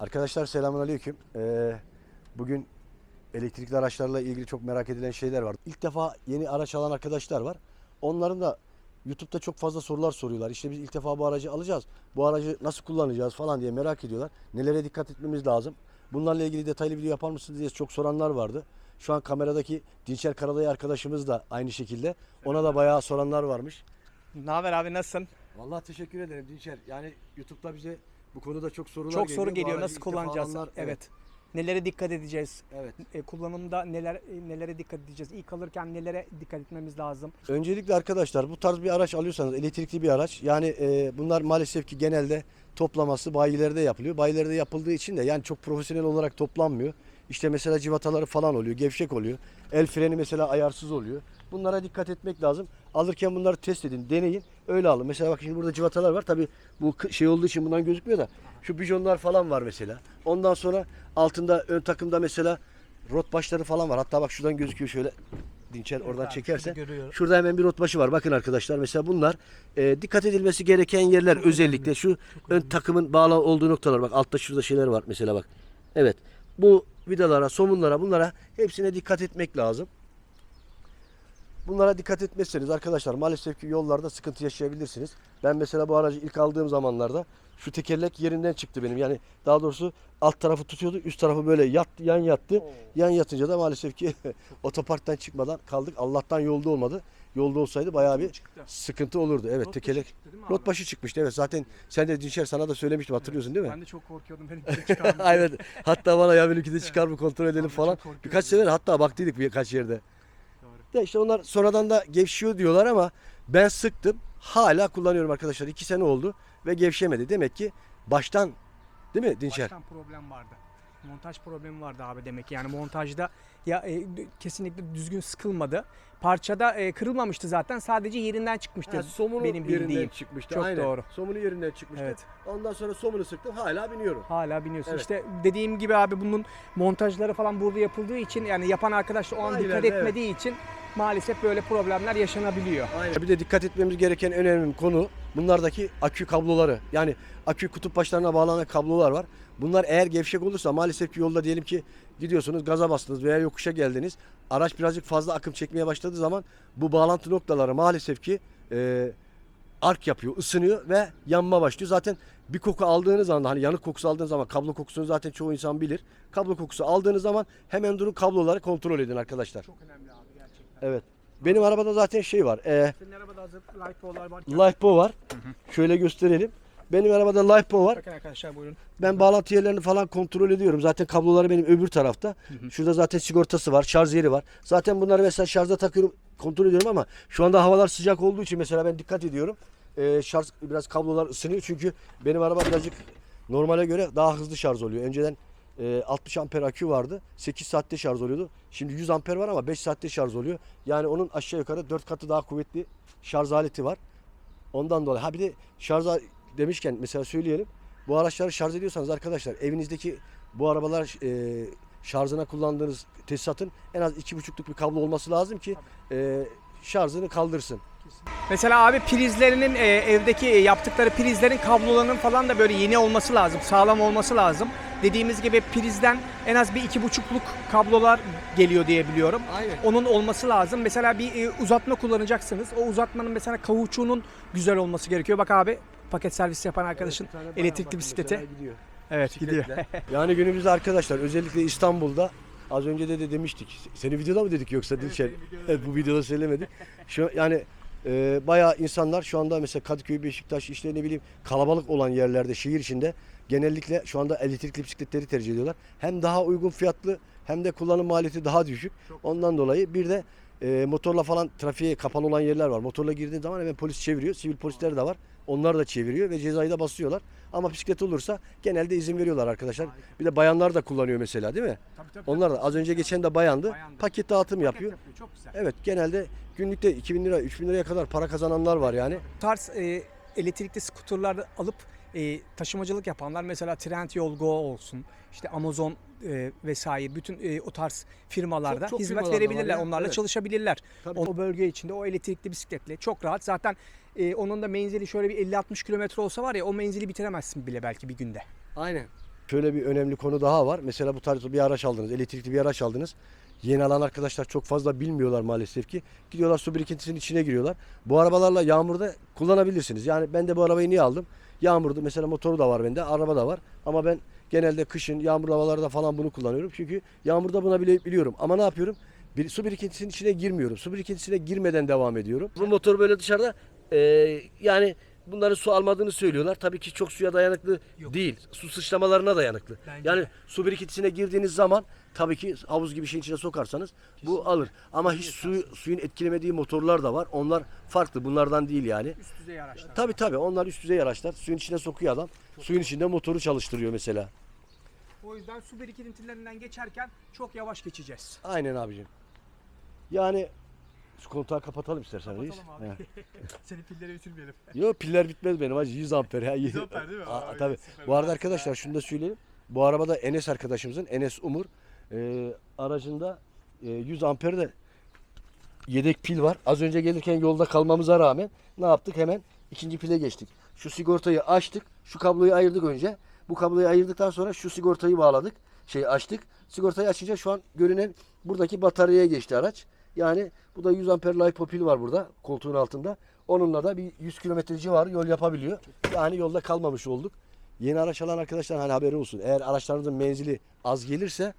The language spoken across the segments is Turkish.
Arkadaşlar selamünaleyküm. Ee, bugün elektrikli araçlarla ilgili çok merak edilen şeyler var. İlk defa yeni araç alan arkadaşlar var. Onların da YouTube'da çok fazla sorular soruyorlar. İşte biz ilk defa bu aracı alacağız. Bu aracı nasıl kullanacağız falan diye merak ediyorlar. Nelere dikkat etmemiz lazım? Bunlarla ilgili detaylı video yapar mısınız diye çok soranlar vardı. Şu an kameradaki Dinçer Karaday arkadaşımız da aynı şekilde. Ona da bayağı soranlar varmış. Ne haber abi nasılsın? Vallahi teşekkür ederim Dinçer. Yani YouTube'da bize bu konuda çok sorular Çok geliyor. soru Bu geliyor nasıl kullanacağız? alanlar- evet. Nelere dikkat edeceğiz? Evet. E, kullanımda neler e, nelere dikkat edeceğiz? İlk alırken nelere dikkat etmemiz lazım? Öncelikle arkadaşlar bu tarz bir araç alıyorsanız elektrikli bir araç yani e, bunlar maalesef ki genelde toplaması bayilerde yapılıyor. Bayilerde yapıldığı için de yani çok profesyonel olarak toplanmıyor. İşte mesela civataları falan oluyor, gevşek oluyor. El freni mesela ayarsız oluyor. Bunlara dikkat etmek lazım. Alırken bunları test edin, deneyin. Öyle alın. Mesela bak şimdi burada civatalar var. Tabii bu şey olduğu için bundan gözükmüyor da şu bijonlar falan var mesela. Ondan sonra altında ön takımda mesela rot başları falan var. Hatta bak şuradan gözüküyor şöyle Dinçer oradan çekerse. şurada hemen bir rot başı var. Bakın arkadaşlar mesela bunlar e, dikkat edilmesi gereken yerler özellikle şu ön takımın bağlı olduğu noktalar. Bak altta şurada şeyler var mesela bak. Evet. Bu vidalara, somunlara bunlara hepsine dikkat etmek lazım. Bunlara dikkat etmezseniz arkadaşlar maalesef ki yollarda sıkıntı yaşayabilirsiniz. Ben mesela bu aracı ilk aldığım zamanlarda şu tekerlek yerinden çıktı benim. Yani daha doğrusu alt tarafı tutuyordu, üst tarafı böyle yattı, yan yattı. Yan yatınca da maalesef ki otoparktan çıkmadan kaldık. Allah'tan yolda olmadı. Yolda olsaydı bayağı bir sıkıntı olurdu. Evet tekerlek. Rot başı çıkmıştı evet. Zaten sen de Dinçer sana da söylemiştim hatırlıyorsun değil mi? Ben de çok korkuyordum benim de çıkarmış. Aynen. Hatta bana ya benimki de çıkar mı kontrol edelim falan. Birkaç sefer hatta baktıydık birkaç yerde. Doğru. De işte onlar sonradan da gevşiyor diyorlar ama ben sıktım. Hala kullanıyorum arkadaşlar. İki sene oldu ve gevşemedi. Demek ki baştan değil mi Dinçer? Baştan problem vardı. Montaj problemi vardı abi demek. Yani montajda ya e, kesinlikle düzgün sıkılmadı. Parçada e, kırılmamıştı zaten. Sadece yerinden çıkmıştı. Ha, somunu benim yerinden bildiğim. çıkmıştı. Çok Aynen. doğru. Somunu yerinden çıkmıştı. Evet. Ondan sonra somunu sıktım. Hala biniyorum. Hala biniyorsun. Evet. İşte dediğim gibi abi bunun montajları falan burada yapıldığı için yani yapan arkadaş da o an Aynen, dikkat evet. etmediği için maalesef böyle problemler yaşanabiliyor. Aynen. Bir de dikkat etmemiz gereken önemli bir konu bunlardaki akü kabloları. Yani akü kutup başlarına bağlanan kablolar var. Bunlar eğer gevşek olursa maalesef ki yolda diyelim ki gidiyorsunuz gaza bastınız veya yokuşa geldiniz. Araç birazcık fazla akım çekmeye başladığı zaman bu bağlantı noktaları maalesef ki e, ark yapıyor, ısınıyor ve yanma başlıyor. Zaten bir koku aldığınız anda hani yanık kokusu aldığınız zaman kablo kokusunu zaten çoğu insan bilir. Kablo kokusu aldığınız zaman hemen durun kabloları kontrol edin arkadaşlar. Çok önemli abi gerçekten. Evet. Benim arabada zaten şey var. E, Senin arabada hazır LiPo'lar var. LifePo var. Şöyle gösterelim. Benim arabada LifePo var. Bakın arkadaşlar buyurun. Ben bağlantı yerlerini falan kontrol ediyorum. Zaten kabloları benim öbür tarafta. Şurada zaten sigortası var, şarj yeri var. Zaten bunları mesela şarja takıyorum, kontrol ediyorum ama şu anda havalar sıcak olduğu için mesela ben dikkat ediyorum. Ee, şarj biraz kablolar ısınıyor çünkü benim araba birazcık normale göre daha hızlı şarj oluyor. Önceden e, 60 amper akü vardı. 8 saatte şarj oluyordu. Şimdi 100 amper var ama 5 saatte şarj oluyor. Yani onun aşağı yukarı 4 katı daha kuvvetli şarj aleti var. Ondan dolayı. Ha bir de şarj demişken mesela söyleyelim. Bu araçları şarj ediyorsanız arkadaşlar evinizdeki bu arabalar e, şarjına kullandığınız tesisatın en az 2,5'luk bir kablo olması lazım ki e, şarjını kaldırsın. Mesela abi prizlerinin e, evdeki e, yaptıkları prizlerin kablolarının falan da böyle yeni olması lazım. Sağlam olması lazım. Dediğimiz gibi prizden en az bir iki buçukluk kablolar geliyor diye biliyorum. Aynen. Onun olması lazım. Mesela bir e, uzatma kullanacaksınız. O uzatmanın mesela kavuçuğunun güzel olması gerekiyor. Bak abi paket servis yapan arkadaşın elektrikli bisikleti. Evet gidiyor. yani günümüzde arkadaşlar özellikle İstanbul'da az önce de, de demiştik. Seni videoda mı dedik yoksa Dilşer? Evet, bu videoda söylemedik. Şu yani e, bayağı insanlar şu anda mesela Kadıköy, Beşiktaş işte ne bileyim kalabalık olan yerlerde şehir içinde genellikle şu anda elektrikli bisikletleri tercih ediyorlar. Hem daha uygun fiyatlı hem de kullanım maliyeti daha düşük. Ondan dolayı bir de e, motorla falan trafiğe kapalı olan yerler var. Motorla girdiğin zaman hemen polis çeviriyor. Sivil polisler de var. Onlar da çeviriyor ve cezayı da basıyorlar. Ama bisiklet olursa genelde izin veriyorlar arkadaşlar. Bir de bayanlar da kullanıyor mesela değil mi? Tabii, tabii, Onlar da az önce geçen de bayandı. Bayandı. Paket dağıtım yapıyor. Çok güzel. Evet genelde günlükte 2000 lira 3000 liraya kadar para kazananlar var yani. Bu tarz e, elektrikli skuterlar alıp e, taşımacılık yapanlar mesela Trendyol Go olsun, işte Amazon e, vesaire bütün e, o tarz firmalarda Çok- çok hizmet verebilirler. Onlarla evet. çalışabilirler. Tabii. O bölge içinde o elektrikli bisikletle çok rahat. Zaten e, onun da menzili şöyle bir 50-60 kilometre olsa var ya o menzili bitiremezsin bile belki bir günde. Aynen. Şöyle bir önemli konu daha var. Mesela bu tarzda bir araç aldınız, elektrikli bir araç aldınız. Yeni alan arkadaşlar çok fazla bilmiyorlar maalesef ki. Gidiyorlar su birikintisinin içine giriyorlar. Bu arabalarla yağmurda kullanabilirsiniz. Yani ben de bu arabayı niye aldım? Yağmurda mesela motoru da var bende, araba da var. Ama ben genelde kışın yağmur havalarda falan bunu kullanıyorum. Çünkü yağmurda buna bile biliyorum. Ama ne yapıyorum? Bir, su birikintisinin içine girmiyorum. Su birikintisine girmeden devam ediyorum. Bu motor böyle dışarıda e, yani bunların su almadığını söylüyorlar. Tabii ki çok suya dayanıklı değil. Su sıçramalarına dayanıklı. Bence yani su birikintisine girdiğiniz zaman tabii ki havuz gibi şeyin içine sokarsanız bu alır. Ama hiç suyu, suyun etkilemediği motorlar da var. Onlar farklı. Bunlardan değil yani. Üst düzey araçlar. Tabii tabii onlar üst düzey araçlar. Suyun içine sokuyor adam. Suyun içinde motoru çalıştırıyor mesela. O yüzden su birikintilerinden geçerken çok yavaş geçeceğiz. Aynen abicim. Yani şu kontağı kapatalım istersen reis. Kapatalım abi. Senin pilleri bitirmeyelim. Yo piller bitmez benim hacı 100 amper ya. 100 amper değil mi? Aa, Aa, tabii. süper. Bu arada arkadaşlar şunu da söyleyeyim. Bu arabada Enes arkadaşımızın Enes Umur e, aracında e, 100 amper de yedek pil var. Az önce gelirken yolda kalmamıza rağmen ne yaptık? Hemen ikinci pile geçtik. Şu sigortayı açtık. Şu kabloyu ayırdık önce. Bu kabloyu ayırdıktan sonra şu sigortayı bağladık. Şey açtık. Sigortayı açınca şu an görünen buradaki bataryaya geçti araç. Yani bu da 100 amper lipo pil var burada koltuğun altında. Onunla da bir 100 kilometre civarı yol yapabiliyor. Yani yolda kalmamış olduk. Yeni araç alan arkadaşlar hani haberi olsun. Eğer araçlarınızın menzili az gelirse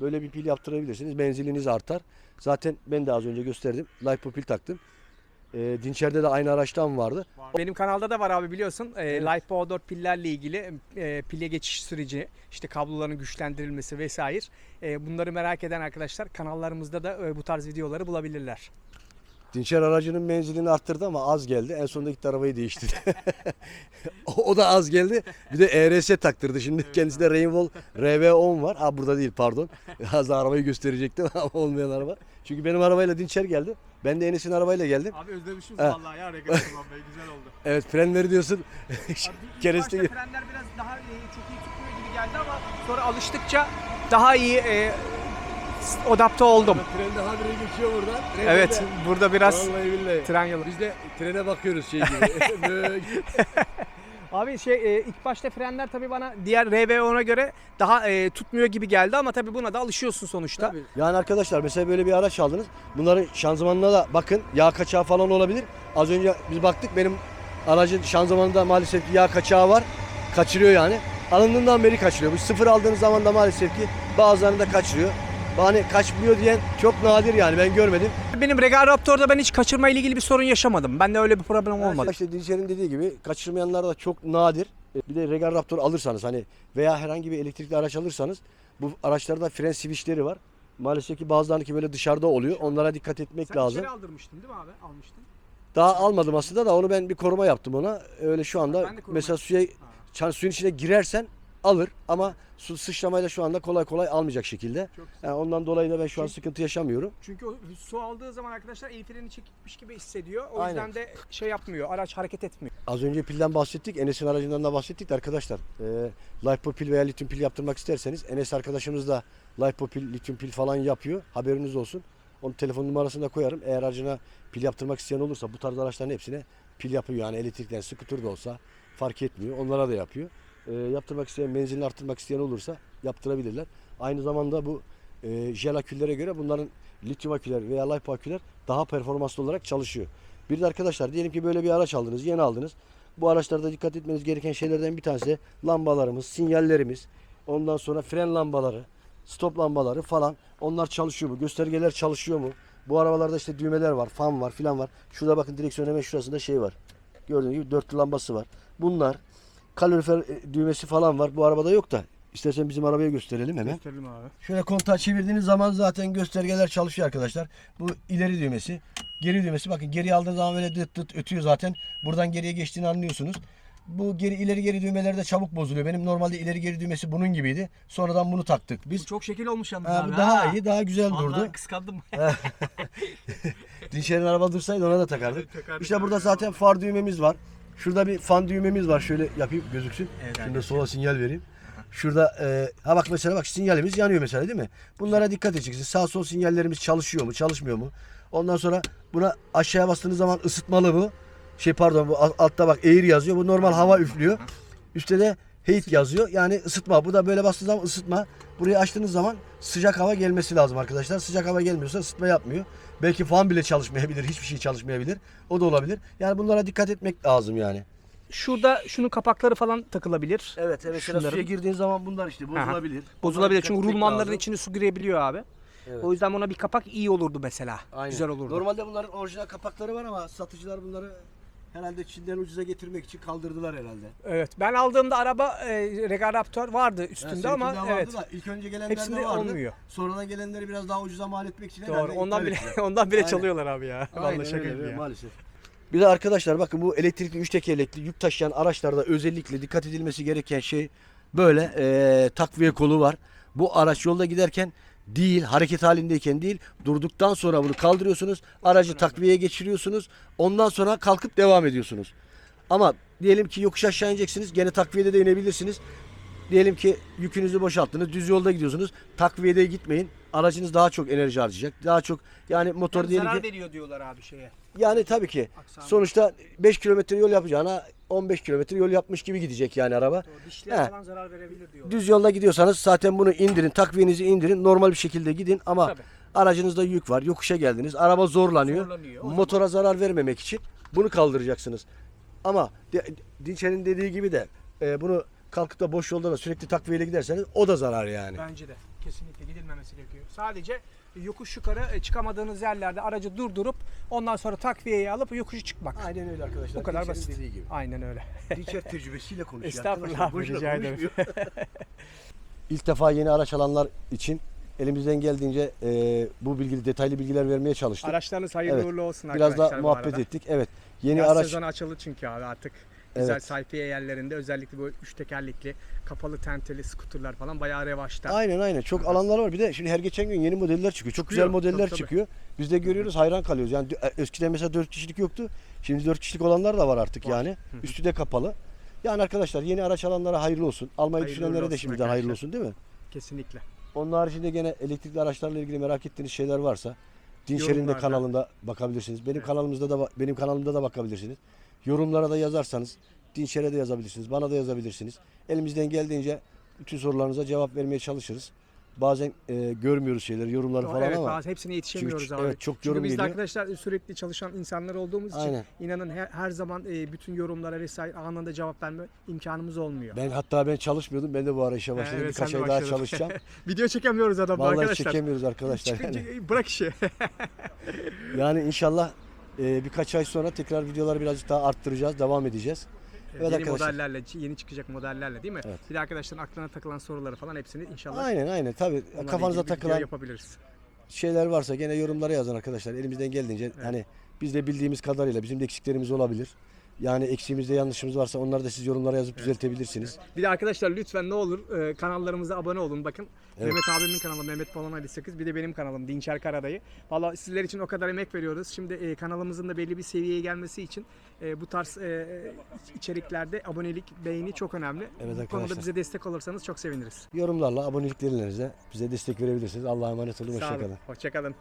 böyle bir pil yaptırabilirsiniz. Menziliniz artar. Zaten ben de az önce gösterdim. Lipo pil taktım. Ee, Dinçer'de de aynı araçtan vardı. Benim kanalda da var abi biliyorsun. E, LiPo 4 pillerle ilgili e, pile geçiş süreci, işte kabloların güçlendirilmesi vesaire. E, bunları merak eden arkadaşlar kanallarımızda da e, bu tarz videoları bulabilirler. Dinçer aracının menzilini arttırdı ama az geldi. En sonunda gitti arabayı değiştirdi. o, o da az geldi. Bir de ERS taktırdı. Şimdi kendisinde Rainbow RV10 var. Ha burada değil pardon. Az daha arabayı gösterecektim ama olmayan araba. Çünkü benim arabayla Dinçer geldi. Ben de Enes'in arabayla geldim. Abi özlemişim Evet. vallahi ya reklam kullanmayı güzel oldu. Evet frenleri diyorsun. Abi ilk Kereste frenler biraz daha e, çok iyi tutmuyor gibi geldi ama sonra alıştıkça daha iyi e, adapte oldum. Tren daha bire geçiyor buradan. Tren Evet böyle. burada biraz Vallahi billahi. tren yolu. Biz de trene bakıyoruz şey gibi. Abi şey e, ilk başta frenler tabii bana diğer RV10'a göre daha e, tutmuyor gibi geldi ama tabii buna da alışıyorsun sonuçta. yani arkadaşlar mesela böyle bir araç aldınız. Bunların şanzımanına da bakın. Yağ kaçağı falan olabilir. Az önce biz baktık benim aracın şanzımanında maalesef ki yağ kaçağı var. Kaçırıyor yani. Alındığından beri kaçırıyor. Bu sıfır aldığınız zaman da maalesef ki bazılarında kaçırıyor. Hani kaçmıyor diyen çok nadir yani ben görmedim. Benim Regal Raptor'da ben hiç kaçırma ile ilgili bir sorun yaşamadım. Bende öyle bir problem olmadı. İşte Dinçer'in dediği gibi kaçırmayanlar da çok nadir. Bir de Regal Raptor alırsanız hani veya herhangi bir elektrikli araç alırsanız bu araçlarda fren switchleri var. Maalesef ki bazılarınki böyle dışarıda oluyor. Onlara dikkat etmek lazım. aldırmıştın değil mi abi? Almıştın. Daha almadım aslında da onu ben bir koruma yaptım ona. Öyle şu anda mesela suya çan suyun içine girersen alır ama su sıçramayla şu anda kolay kolay almayacak şekilde. Çok güzel. Yani ondan dolayı da ben şu an Çünkü- sıkıntı yaşamıyorum. Çünkü o su aldığı zaman arkadaşlar el freni çekmiş gibi hissediyor. O Aynen. yüzden de şey yapmıyor. Araç hareket etmiyor. Az önce pilden bahsettik. Enes'in aracından da bahsettik de arkadaşlar. E, LiPo pil veya lityum pil yaptırmak isterseniz Enes arkadaşımız da LiPo pil, lityum pil falan yapıyor. Haberiniz olsun. Onun telefon numarasını da koyarım. Eğer aracına pil yaptırmak isteyen olursa bu tarz araçların hepsine pil yapıyor. Yani elektrikten skuter da olsa fark etmiyor. Onlara da yapıyor. E, yaptırmak isteyen, menzilini arttırmak isteyen olursa yaptırabilirler. Aynı zamanda bu e, jel aküllere göre bunların lityum aküler veya LiPo aküler daha performanslı olarak çalışıyor. Bir de arkadaşlar diyelim ki böyle bir araç aldınız, yeni aldınız. Bu araçlarda dikkat etmeniz gereken şeylerden bir tanesi lambalarımız, sinyallerimiz, ondan sonra fren lambaları, stop lambaları falan. Onlar çalışıyor mu? Göstergeler çalışıyor mu? Bu arabalarda işte düğmeler var, fan var, filan var. Şurada bakın direksiyon hemen şurasında şey var. Gördüğünüz gibi dörtlü lambası var. Bunlar kalorifer e, düğmesi falan var. Bu arabada yok da. İstersen bizim arabaya gösterelim hemen. Gösterelim abi. Şöyle kontağı çevirdiğiniz zaman zaten göstergeler çalışıyor arkadaşlar. Bu ileri düğmesi. Geri düğmesi bakın geri aldığınız zaman böyle dıt dıt ötüyor zaten. Buradan geriye geçtiğini anlıyorsunuz. Bu geri ileri geri düğmeler de çabuk bozuluyor. Benim normalde ileri geri düğmesi bunun gibiydi. Sonradan bunu taktık biz. Çok şekil olmuş yalnız Ha, abi. bu daha ha. iyi, daha güzel Vallahi durdu. kıskandım. Dinçer'in araba dursaydı ona da takardık. Takardık. İşte burada zaten far düğmemiz var. Şurada bir fan düğmemiz var. Şöyle yapayım gözüksün. Evet, Şurada arkadaşlar. sola sinyal vereyim. Şurada e, ha bak mesela bak sinyalimiz yanıyor mesela değil mi? Bunlara dikkat edeceksin. Sağ sol sinyallerimiz çalışıyor mu, çalışmıyor mu? Ondan sonra buna aşağıya bastığınız zaman ısıtmalı bu. Şey pardon bu alt- altta bak air yazıyor. Bu normal hava üflüyor. Üstte de heat yazıyor. Yani ısıtma. Bu da böyle bastığı zaman ısıtma. Burayı açtığınız zaman sıcak hava gelmesi lazım arkadaşlar. Sıcak hava gelmiyorsa ısıtma yapmıyor. Belki fan bile çalışmayabilir. Hiçbir şey çalışmayabilir. O da olabilir. Yani bunlara dikkat etmek lazım yani. Şurada şunun kapakları falan takılabilir. Evet, evet. Şunların- suya girdiğin zaman bunlar işte bozulabilir. Bozulabilir Bunlara çünkü rulmanların lazım. içine su girebiliyor abi. Evet. O yüzden buna bir kapak iyi olurdu mesela. Aynen. Güzel olurdu. Normalde bunların orijinal kapakları var ama satıcılar bunları herhalde Çin'den ucuza getirmek için kaldırdılar herhalde. Evet. Ben aldığımda araba e, Regal Raptor vardı üstünde Yani ama vardı evet. Da, ilk önce gelenler Hepsinde de vardı. olmuyor. Sonradan gelenleri biraz daha ucuza mal etmek için Doğru. herhalde Ondan iptal bile ettiler. ondan bile Aynen. çalıyorlar abi ya. Aynen Vallahi şaka öyle, gibi öyle, ya. maalesef. Bir de arkadaşlar bakın bu elektrikli üç tekerlekli yük taşıyan araçlarda özellikle dikkat edilmesi gereken şey böyle eee, takviye kolu var. Bu araç yolda giderken değil hareket halindeyken değil. Durduktan sonra bunu kaldırıyorsunuz aracı takviyeye geçiriyorsunuz. Ondan sonra kalkıp devam ediyorsunuz. Ama diyelim ki yokuş aşağı ineceksiniz gene takviyede de inebilirsiniz. Diyelim ki yükünüzü boşalttınız düz yolda gidiyorsunuz. Takviyede gitmeyin aracınız daha çok enerji harcayacak daha çok yani motor Hem diyelim zarar ki veriyor diyorlar abi şeye. yani tabii ki. Aksamı. Sonuçta 5 kilometre yol yapacağına 15 kilometre yol yapmış gibi gidecek yani araba. Doğru, He. falan zarar verebilir diyorlar. Düz yolda gidiyorsanız zaten bunu indirin, takviyenizi indirin, normal bir şekilde gidin ama Tabii. aracınızda yük var, yokuşa geldiniz, araba zorlanıyor. Zorlanıyor. O Motora zarar vermemek için bunu kaldıracaksınız. Ama de, Dinçer'in dediği gibi de e, bunu kalkıp da boş yolda da sürekli takviyeyle giderseniz o da zarar yani. Bence de kesinlikle gidilmemesi gerekiyor. Sadece yokuş yukarı e, çıkamadığınız yerlerde aracı durdurup ondan sonra takviyeyi alıp yokuşu çıkmak. Aynen öyle arkadaşlar. Bu kadar Dinçer'in basit. dediği gibi. Aynen öyle. Dinçer tecrübesiyle konuşuyor. Estağfurullah arkadaşlar, boşuna rica ederim. konuşmuyor. İlk defa yeni araç alanlar için elimizden geldiğince e, bu bilgi detaylı bilgiler vermeye çalıştık. Araçlarınız hayırlı Evet. uğurlu olsun Biraz arkadaşlar da bu muhabbet arada. ettik. Evet. Yeni Yaz araç sezonu açıldı çünkü abi artık. Güzel Evet. sayfiye yerlerinde özellikle bu üç tekerlekli kapalı tenteli skuterlar falan bayağı revaçta. Aynen aynen. Çok alanlar var. Bir de şimdi her geçen gün yeni modeller çıkıyor. Çok güzel modeller tabii, tabii. çıkıyor. Biz de görüyoruz, hayran kalıyoruz. Yani e, eskiden mesela 4 kişilik yoktu. Şimdi 4 kişilik olanlar da var artık Var. yani. Üstü de kapalı. Yani arkadaşlar yeni araç alanlara hayırlı olsun. Almayı Hayırlı düşünenlere uğurlu de olsun şimdiden hayırlı arkadaşlar. olsun değil mi? Kesinlikle. Onun haricinde gene elektrikli araçlarla ilgili merak ettiğiniz şeyler varsa Dinşer'in de kanalında bakabilirsiniz. Benim kanalımızda da benim kanalımda da bakabilirsiniz. Yorumlara da yazarsanız Dinşer'e de yazabilirsiniz. Bana da yazabilirsiniz. Elimizden geldiğince bütün sorularınıza cevap vermeye çalışırız. Bazen e, görmüyoruz şeyleri, yorumları falan evet ama bazı hepsine yetişemiyoruz Çünkü- abi. evet, çok Çünkü yorum biz de geliyor. arkadaşlar sürekli çalışan insanlar olduğumuz için Aynen. inanın her, her zaman e, bütün yorumlara vesaire anında cevap verme imkanımız olmuyor. ben hatta ben çalışmıyordum. Ben de bu ara işe başladım. Evet, Birkaç ay daha çalışacağım. Video çekemiyoruz adamı Vallahi arkadaşlar. çekemiyoruz arkadaşlar. Çıkınca Yani, bırak işi. yani inşallah e, birkaç ay sonra tekrar videoları birazcık daha arttıracağız, devam edeceğiz. Evet yeni arkadaşlar. modellerle, yeni çıkacak modellerle değil mi? Evet. Bir de arkadaşların aklına takılan soruları falan hepsini inşallah Aynen aynen tabii kafanıza takılan yapabiliriz. şeyler varsa gene yorumlara yazın arkadaşlar. Elimizden geldiğince hani biz de bildiğimiz kadarıyla bizim de eksiklerimiz olabilir. Yani eksiğimizde yanlışımız varsa onları da siz yorumlara yazıp düzeltebilirsiniz. Bir de arkadaşlar lütfen ne olur e, kanallarımıza abone olun. Bakın Evet. Mehmet abimin kanalı Mehmet Balon 58 bir de benim kanalım Dinçer Karadayı. Valla sizler için o kadar emek veriyoruz. Şimdi e, kanalımızın da belli bir seviyeye gelmesi için e, bu tarz e, içeriklerde abonelik, beğeni çok önemli. bu konuda arkadaşlar. bize destek olursanız çok seviniriz. Yorumlarla, aboneliklerinize bize destek verebilirsiniz. Allah'a emanet olun. Sağ olun. Hoşçakalın. Hoşçakalın.